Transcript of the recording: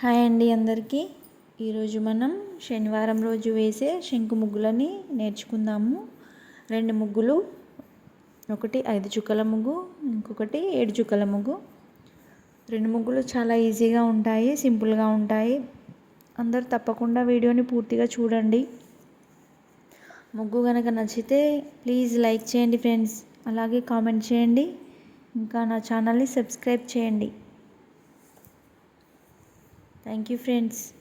Hi అండి అందరికీ. ఈరోజు మనం శనివారం రోజు వేసే శంకు ముగ్గులని నేర్చుకుందాము. రెండు ముగ్గులు ఒకటి ఐదు చుక్కల ముగ్గు ఇంకొకటి ఏడు చుక్కల ముగ్గు. రెండు ముగ్గులు చాలా ఈజీగా ఉంటాయి సింపుల్గా ఉంటాయి. అందరు తప్పకుండా వీడియోని పూర్తిగా చూడండి. ముగ్గు కనుక నచ్చితే ప్లీజ్ లైక్ చేయండి ఫ్రెండ్స్. అలాగే కామెంట్ చేయండి. ఇంకా నా ఛానల్ని సబ్స్క్రైబ్ చేయండి. Thank you, friends.